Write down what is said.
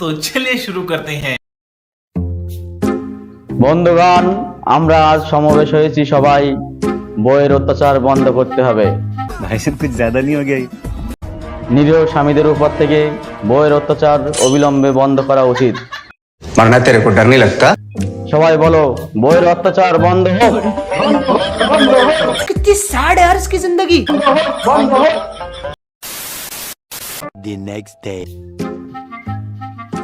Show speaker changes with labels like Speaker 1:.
Speaker 1: तो चलिए शुरू करते हैं
Speaker 2: বন্ধুগণ আমরা আজ সমাবেশ হয়েছি সবাই বইয়ের অত্যাচার বন্ধ করতে হবে
Speaker 3: भाई साहब कुछ ज्यादा नहीं हो गया ये?
Speaker 2: নিরীহ স্বামীদের উপর থেকে বইয়ের অত্যাচার অবিলম্বে বন্ধ করা উচিত
Speaker 4: मरना तेरे को डर नहीं लगता
Speaker 2: সবাই বলো বইয়ের অত্যাচার বন্ধ হোক
Speaker 5: कितनी सैड है यार इसकी जिंदगी